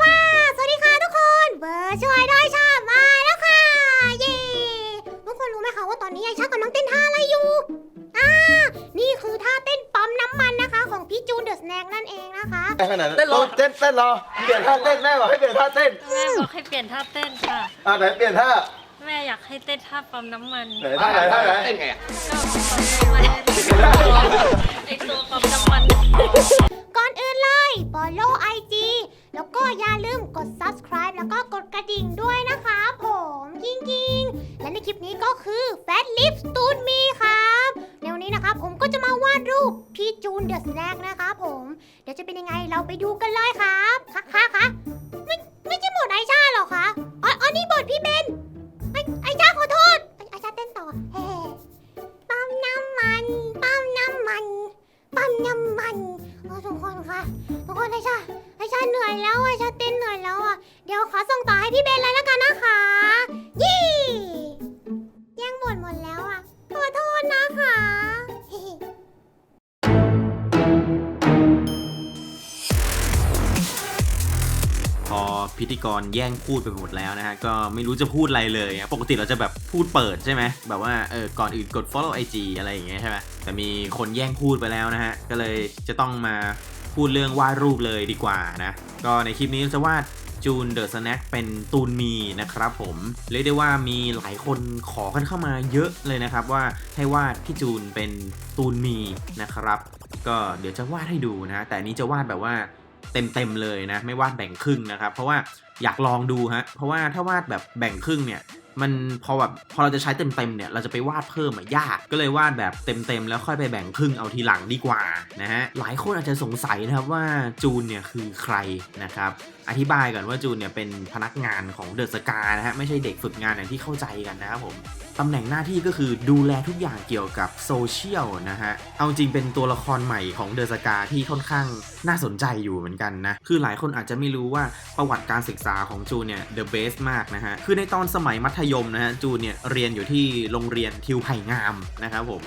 ป้าสวัสดีค่ะทุกคนเบอร์ช่วยด้วยชามาแล้วค่ะเย้ทุกคนรู้ไหมคะว่าตอนนี้ไอชากำลังเต้นท่าอะไรอยู่อ่านี่คือท่าเต้นปั๊มน้ำมันนะคะ ของพี่จูนเดอะสแน็คนั่นเองนะคะเต้นขนาดนั้นเต้นรอเต้นเต้นรอเปลี่ยนท่าเต้นแม่บอกให้เปลี่ยนท่าเต้นแม่บอกให้เปลี่ยนท่าเต้นค่ะ อ่าไหนเปลี่ยนท่าแม่อยากให้เต้นท่าปั๊มน้ำมันไหนท่าไหนท่าไหนเต้นไงอะก็ปั๊มน้ำมันไอตัวปั๊มน้ำมันก่อนอื่นเลย follow IG แล้วก็อย่าลืมกด subscribe แล้วก็กดกระดิ่งด้วยนะคะผมยิงยิงและในคลิปนี้ก็คือ Fat Lip Stunt Me ครับในวันนี้นะครับผมก็จะมาวาดรูปพี่จูนเดอะสแน็คนะคะผม เดี๋ยวจะเป็นยังไงเราไปดูกันเลยครับค่ะค่ะค่ะไม่ไม่ใช่บทไอชาหรอคะอ๋ออ๋อนี่บทพี่เบนไอไอชาขอโทษไอไอชาเต้นต่อเฮ้ปั๊มน้ำมันปั๊มน้ำมันปั๊มน้ำมันโอ้ทุกคนค่ะทุกคนไอชา เหนื่อยแล้วไอชาต้นเหนื่อยแล้วอะ เดี๋ยวขอส่งต่อให้พี่เบนเลยแล้วกันนะคะ ยี่แย่งบทหมดแล้วอะ ขอโทษนะคะพอพิธีกรแย่งพูดไปหมดแล้วนะฮะ ก็ไม่รู้จะพูดอะไรเลยนะปกติเราจะแบบพูดเปิดใช่ไหมแบบว่าเออก่อนอื่นกด follow IG อะไรอย่างเงี้ยใช่ไหมแต่มีคนแย่งพูดไปแล้วนะฮะ ก็เลยจะต้องมา พูดเรื่องวาดรูปเลยดีกว่านะ ก็ในคลิปนี้จะวาดจูนเดอะสแน็คเป็นตูนมีนะครับผมเรียกได้ว่ามีหลายคนขอกันเข้ามาเยอะเลยนะครับว่าให้วาดพี่จูนเป็นตูนมีนะครับ ก็เดี๋ยวจะวาดให้ดูนะ แต่อันนี้จะวาดแบบว่าเต็มๆเลยนะ ไม่วาดแบ่งครึ่งนะครับ เพราะว่าอยากลองดูฮะเพราะว่าถ้าวาดแบบแบ่งครึ่งเนี่ย มันพอแบบพอเราจะใช้เต็มๆเนี่ยเราจะไปวาดเพิ่มอะยากก็เลยวาดแบบเต็มๆแล้วค่อยไปแบ่งครึ่งเอาทีหลังดีกว่านะฮะหลายคนอาจจะสงสัยนะครับว่าจูนเนี่ยคือใครนะครับอธิบายก่อนว่าจูนเนี่ยเป็นพนักงานของเดอะสกานะฮะไม่ใช่เด็กฝึกงานอย่างที่เข้าใจกันนะครับผมตำแหน่งหน้าที่ก็คือดูแลทุกอย่างเกี่ยวกับโซเชียลนะฮะ เอาจริงเป็นตัวละครใหม่ของเดอะสกาที่ค่อนข้างน่าสนใจอยู่เหมือนกันนะ คือหลายคนอาจจะไม่รู้ว่าประวัติการศึกษาของจูนเนี่ยเดอะเบสมากนะฮะ คือในตอนสมัยมัธยมนะฮะจูนเนี่ยเรียนอยู่ที่โรงเรียนทิวไผ่งามนะครับผม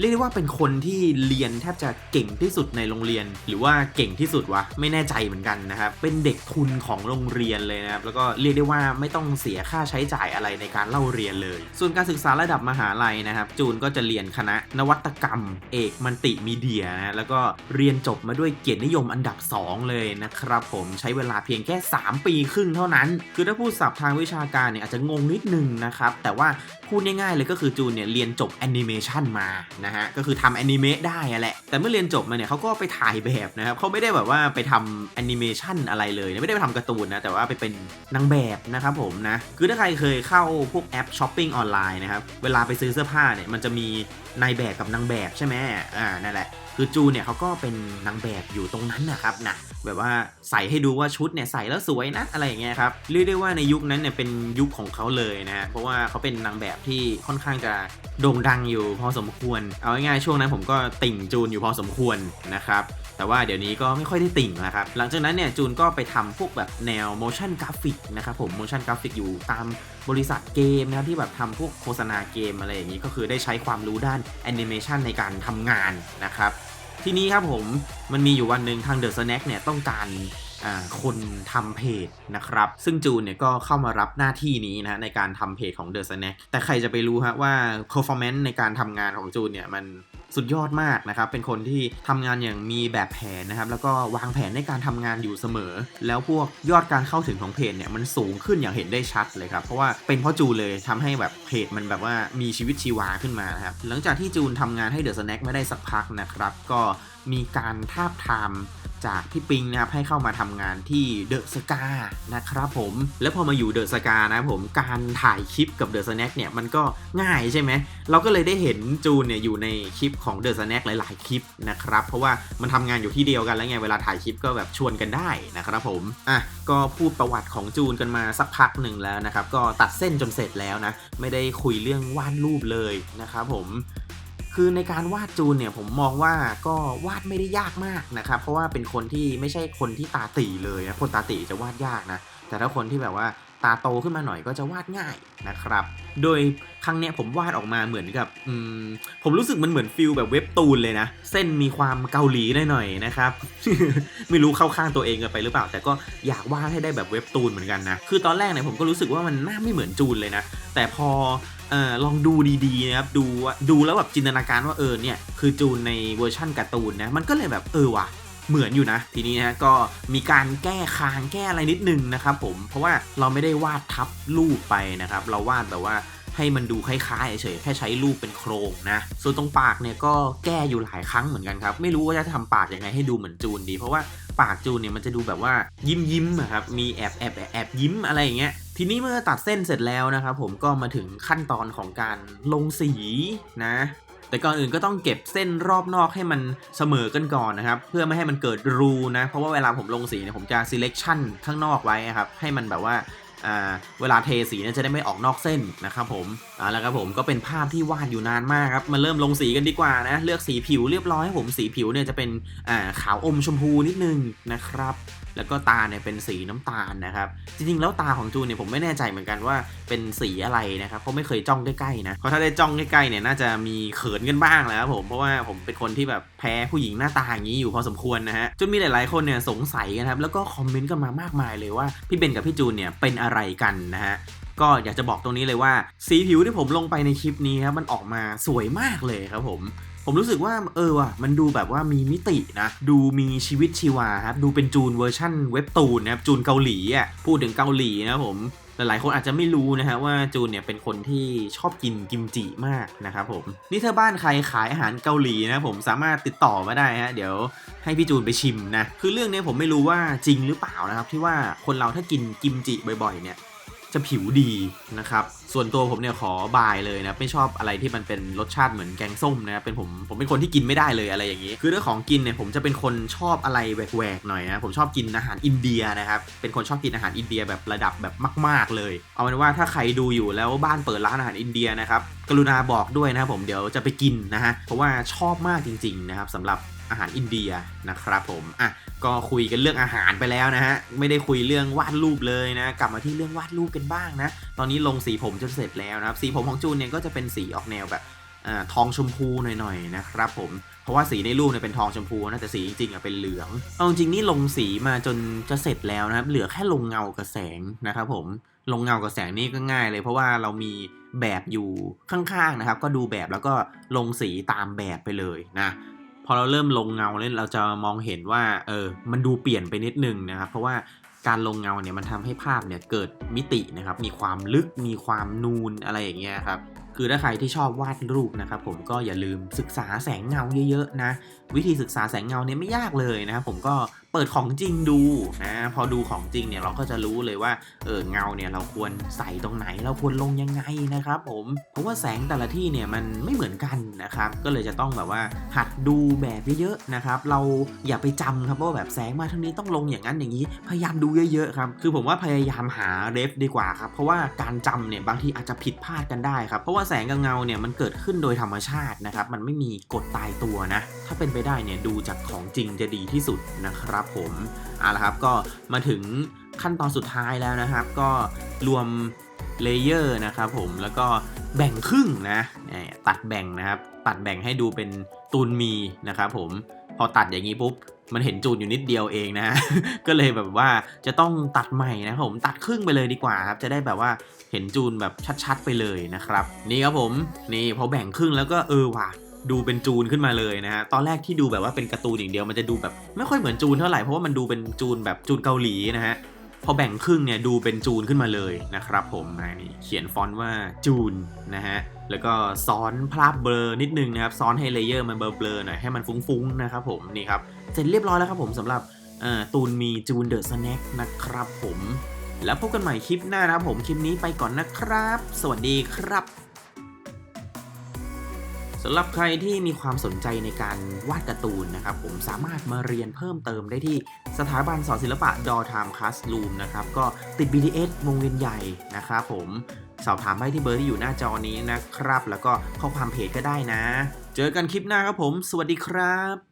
เรียกได้ว่าเป็นคนที่เรียนแทบจะเก่งที่สุดในโรงเรียน หรือว่าเก่งที่สุดวะไม่แน่ใจเหมือนกันนะครับเป็นเด็กทุนของโรงเรียนเลยนะครับแล้วก็เรียกได้ว่าไม่ต้องเสียค่าใช้จ่ายอะไรในการเล่าเรียนเลย ส่วนการศึกษาระดับมหาลัยนะครับ จูนก็จะเรียนคณะนวัตกรรม เอกมันติมีเดียนะแล้วก็เรียนจบมาด้วยเกียรตินิยมอันดับ 2 เลยนะครับผมใช้เวลาเพียงแค่ 3 ปีครึ่งเท่านั้น คือถ้าพูดศัพท์ทางวิชาการเนี่ยอาจจะงงนิดนึงนะครับแต่ว่าพูดง่ายๆเลยก็คือจูนเนี่ยเรียนจบแอนิเมชันมานะฮะ ก็คือทำแอนิเมะได้อะแหละ แต่เมื่อเรียนจบมาเนี่ยเขาก็ไปถ่ายแบบนะครับเขาไม่ได้แบบว่าไปทำแอนิเมชันอะไรเลยไม่ได้ไปทำการ์ตูนนะ แต่ว่าไปเป็นนางแบบนะครับผมนะ คือถ้าใครเคยเข้าพวกแอปช้อปปิ้งออนไลน์นะครับ เวลาไปซื้อเสื้อผ้าเนี่ยมันจะมีนายแบบกับนางแบบใช่ไหมอ่านั่นแหละ คือจูเนี่ยเขาก็เป็นนางแบบอยู่ตรงนั้นนะครับนะแบบว่าใส่ให้ดูว่าชุดเนี่ยใส่แล้วสวยนะอะไรอย่างเงี้ยครับเรียกได้ว่าในยุคนั้นเนี่ยเป็นยุคของเขาเลยนะฮะเพราะว่าเขาเป็นนางแบบที่ค่อนข้างจะโด่งดังอยู่พอสมควร เอาง่ายๆช่วงนั้นผมก็ติ่งจูนอยู่พอสมควรนะครับแต่ว่าเดี๋ยวนี้ก็ไม่ค่อยได้ติ่งแล้วครับ หลังจากนั้นเนี่ยจูนก็ไปทำพวกแบบแนว motion graphic นะครับผม motion graphic อยู่ตามบริษัทเกมนะครับที่แบบทำพวกโฆษณาเกมอะไรอย่างนี้ก็คือได้ใช้ความรู้ด้านแอนิเมชันในการทำงานนะครับ ทีนี้ครับผมมันมีอยู่วันหนึ่งทางเดอะสแน็คเนี่ยต้องการคนทำเพจนะครับ ซึ่งจูนเนี่ยก็เข้ามารับหน้าที่นี้นะในการทำเพจของเดอะสแน็คแต่ใครจะไปรู้ฮะว่า performance ในการทำงานของจูนเนี่ยมัน สุดยอดมากนะครับ เป็นคนที่ทำงานอย่างมีแบบแผนนะครับ แล้วก็วางแผนในการทำงานอยู่เสมอ แล้วพวกยอดการเข้าถึงของเพจเนี่ยมันสูงขึ้นอย่างเห็นได้ชัดเลยครับ เพราะว่าเป็นเพราะจูนเลยทำให้แบบเพจมันแบบว่ามีชีวิตชีวาขึ้นมานะครับ หลังจากที่จูนทำงานให้เดอะสแน็คไม่ได้สักพักนะครับ ก็มีการทาบทาม จากพี่ปิงนะครับให้เข้ามาทำงานที่เดอะสกานะครับผมแล้วพอมาอยู่เดอะสกานะครับผมการถ่ายคลิปกับเดอะสแน็คเนี่ยมันก็ง่ายใช่ไหมเราก็เลยได้เห็นจูนเนี่ยอยู่ในคลิปของเดอะสแน็คหลาย ๆ คลิปนะครับเพราะว่ามันทำงานอยู่ที่เดียวกันแล้วไงเวลาถ่ายคลิปก็แบบชวนกันได้นะครับผมอะก็พูดประวัติของจูนกันมาสักพักหนึ่งแล้วนะครับก็ตัดเส้นจนเสร็จแล้วนะไม่ได้คุยเรื่องวาดรูปเลยนะครับผม คือในการวาดจูนเนี่ยผมมองว่าก็วาดไม่ได้ยากมากนะครับ เพราะว่าเป็นคนที่ไม่ใช่คนที่ตาตีเลยนะคนตาตีจะวาดยากนะ แต่ถ้าคนที่แบบว่าตาโตขึ้นมาหน่อยก็จะวาดง่ายนะครับ โดยครั้งเนี้ยผมวาดออกมาเหมือนกับมผมรู้สึกมันเหมือนฟิลแบบเว็บตูนเลยนะ เส้นมีความเกาหลีหน่อยๆนะครับ ไม่รู้เข้าข้างตัวเองกันไปหรือเปล่า แต่ก็อยากวาดให้ได้แบบเว็บตูนเหมือนกันนะ คือตอนแรกเนี่ยผมก็รู้สึกว่ามันหน้าไม่เหมือนจูนเลยนะ แต่พอ เออลองดูดีๆนะครับดูว่าดูแล้วแบบจินตนาการว่าเออเนี่ยคือจูนในเวอร์ชั่นการ์ตูนนะมันก็เลยแบบเออว่ะเหมือนอยู่นะ ทีนี้นะก็มีการแก้คางแก้อะไรนิดนึงนะครับผมเพราะว่าเราไม่ได้วาดทับรูปไปนะครับ เราวาดแบบว่าให้มันดูคล้ายๆเฉยๆแค่ใช้รูปเป็นโครงนะ ส่วนตรงปากเนี่ยก็แก้อยู่หลายครั้งเหมือนกันครับ ไม่รู้ว่าจะทำปากยังไงให้ดูเหมือนจูนดี เพราะว่าปากจูนเนี่ยมันจะดูแบบว่ายิ้มยิ้มๆอะครับมีแอบแอบแอบยิ้มอะไรอย่างเงี้ย ทีนี้เมื่อตัดเส้นเสร็จแล้วนะครับผมก็มาถึงขั้นตอนของการลงสีนะ แต่ก่อนอื่นก็ต้องเก็บเส้นรอบนอกให้มันเสมอกันก่อนนะครับ เพื่อไม่ให้มันเกิดรูนะ เพราะว่าเวลาผมลงสีเนี่ยผมจะ selection ข้างนอกไว้ครับ ให้มันแบบว่าเวลาเทสีเนี่ยจะได้ไม่ออกนอกเส้นนะครับผมเอาละครับผมก็เป็นภาพที่วาดอยู่นานมากครับมาเริ่มลงสีกันดีกว่านะ เลือกสีผิวเรียบร้อยให้ผมสีผิวเนี่ยจะเป็นขาวอมชมพูนิดนึงนะครับ แล้วก็ตาเนี่ยเป็นสีน้ำตาลนะครับ จริงๆ แล้วตาของจูนเนี่ยผมไม่แน่ใจเหมือนกันว่าเป็นสีอะไรนะครับเพราะไม่เคยจ้องใกล้ๆนะเพราะถ้าได้จ้องใกล้ๆเนี่ยน่าจะมีเขินกันบ้างแล้วครับผมเพราะว่าผมเป็นคนที่แบบแพ้ผู้หญิงหน้าตาอย่างนี้อยู่พอสมควรนะฮะจนมีหลายๆคนเนี่ยสงสัยกันครับแล้วก็คอมเมนต์กันมามากมายเลยว่าพี่เบนกับพี่จูนเนี่ยเป็นอะไรกันนะฮะก็อยากจะบอกตรงนี้เลยว่า สีผิวที่ผมลงไปในคลิปนี้ครับมันออกมาสวยมากเลยครับผม ผมรู้สึกว่าเออว่ะมันดูแบบว่ามีมิตินะ ดูมีชีวิตชีวาครับ ดูเป็นจูนเวอร์ชั่นเว็บตูนนะครับจูนเกาหลีอะพูดถึงเกาหลีนะผมหลายๆคนอาจจะไม่รู้นะฮะว่าจูนเนี่ยเป็นคนที่ชอบกินกิมจิมากนะครับผมนี่ถ้าบ้านใครขายอาหารเกาหลีนะผมสามารถติดต่อมาได้ฮะเดี๋ยวให้พี่จูนไปชิมนะคือเรื่องนี้ผมไม่รู้ว่าจริงหรือเปล่านะครับที่ว่าคนเราถ้ากินกิมจิบ่อยๆเนี่ย จะผิวดีนะครับ ส่วนตัวผมเนี่ยขอบายเลยนะไม่ชอบอะไรที่มันเป็นรสชาติเหมือนแกงส้มนะเป็นผมผมเป็นคนที่กินไม่ได้เลยอะไรอย่างนี้ คือเรื่องของกินเนี่ยผมจะเป็นคนชอบอะไรแหวกๆหน่อยนะผมชอบกินอาหารอินเดียนะครับเป็นคนชอบกินอาหารอินเดียแบบระดับแบบมาก ๆ เลย เอาเป็นว่าถ้าใครดูอยู่แล้วบ้านเปิดร้านอาหารอินเดียนะครับกรุณาบอกด้วยนะครับผมเดี๋ยวจะไปกินนะฮะเพราะว่าชอบมากจริงๆนะครับสำหรับ อาหารอินเดียนะครับผมอะก็คุยกันเรื่องอาหารไปแล้วนะฮะไม่ได้คุยเรื่องวาดรูปเลยนะกลับมาที่เรื่องวาดรูปกันบ้างนะ ตอนนี้ลงสีผมจนเสร็จแล้วนะครับสีผมของจูนเนี่ยก็จะเป็นสีออกแนวแบบอทองชมพูหน่อยๆนะครับผมเพราะว่าสีในรูปเนี่ยเป็นทองชมพูนะแต่สีจริงๆอะเป็นเหลืองเอาจริงๆนี่ลงสีมาจนจะเสร็จแล้วนะครับ เหลือแค่ลงเงากับแสงนะครับผมลงเงากับแสงนี่ก็ง่ายเลย เพราะว่าเรามีแบบอยู่ข้างๆนะครับ ก็ดูแบบแล้วก็ลงสีตามแบบไปเลยนะ อเราเริ่มลงเงาเนี่ยเราจะมองเห็นว่าเออมันดูเปลี่ยนไปนิดนึงนะครับ เพราะว่าการลงเงาเนี่ยมันทำให้ภาพเนี่ยเกิดมิตินะครับ มีความลึกมีความนูนอะไรอย่างเงี้ยครับคือถ้าใครที่ชอบวาดรูปนะครับผมก็อย่าลืมศึกษาแสงเงาเยอะๆนะ วิธีศึกษาแสงเงาเนี่ยไม่ยากเลยนะครับผมก็ เปิดของจริงดูนะพอดูของจริงเนี่ยเราก็จะรู้เลยว่าเออเงาเนี่ยเราควรใส่ตรงไหนเราควรลงยังไงนะครับผมเพราะว่าแสงแต่ละที่เนี่ยมันไม่เหมือนกันนะครับก็เลยจะต้องแบบว่าหัดดูแบบเยอะๆนะครับเราอย่าไปจำครับว่าแบบแสงมาทางนี้ต้องลงอย่างนั้นอย่างนี้ พยายามดูเยอะๆครับคือผมว่าพยายามหาเรฟดีกว่าครับเพราะว่าการจำเนี่ยบางทีอาจจะผิดพลาดกันได้ครับเพราะว่าแสงกับเงาเนี่ยมันเกิดขึ้นโดยธรรมชาตินะครับมันไม่มีกฎตายตัวนะ ถ้าเป็นไปได้เนี่ยดูจากของจริงจะดีที่สุดนะครับผมเอาละครับก็มาถึงขั้นตอนสุดท้ายแล้วนะครับ ก็รวมเลเยอร์นะครับผมแล้วก็แบ่งครึ่งนะตัดแบ่งนะครับ ตัดแบ่งให้ดูเป็นตูนมีนะครับผมพอตัดอย่างนี้ปุ๊บมันเห็นจูนอยู่นิดเดียวเองนะ ก็เลยแบบว่าจะต้องตัดใหม่นะครับผมตัดครึ่งไปเลยดีกว่าครับ จะได้แบบว่าเห็นจูนแบบชัดๆไปเลยนะครับ นี่ครับผมนี่พอแบ่งครึ่งแล้วก็เออว่ะ ดูเป็นจูนขึ้นมาเลยนะฮะตอนแรกที่ดูแบบว่าเป็นการ์ตูนอย่างเดียวมันจะดูแบบไม่ค่อยเหมือนจูนเท่าไหร่เพราะว่ามันดูเป็นจูนแบบจูนเกาหลีนะฮะพอแบ่งครึ่งเนี่ยดูเป็นจูนขึ้นมาเลยนะครับผมนี่เขียนฟอนต์ว่าจูนนะฮะแล้วก็ซ้อนภาพเบลอนิดนึงนะครับซ้อนให้เลเยอร์มันเบลอๆหน่อยให้มันฟุ้งๆนะครับผมนี่ครับเสร็จเรียบร้อยแล้วครับผมสำหรับตูนมีจูนเดอะสแน็คนะครับผม แล้วพบกันใหม่คลิปหน้านะครับผมคลิปนี้ไปก่อนนะครับ สวัสดีครับ สำหรับใครที่มีความสนใจในการวาดการ์ตูนนะครับ ผมสามารถมาเรียนเพิ่มเติมได้ที่สถาบันสอนศิลปะดอทามคลาสลูมนะครับ ก็ติด BTS วงเวียนใหญ่นะครับผมสอบถามได้ที่เบอร์ที่อยู่หน้าจอนี้นะครับ แล้วก็ข้อความเพจก็ได้นะ เจอกันคลิปหน้าครับผม สวัสดีครับ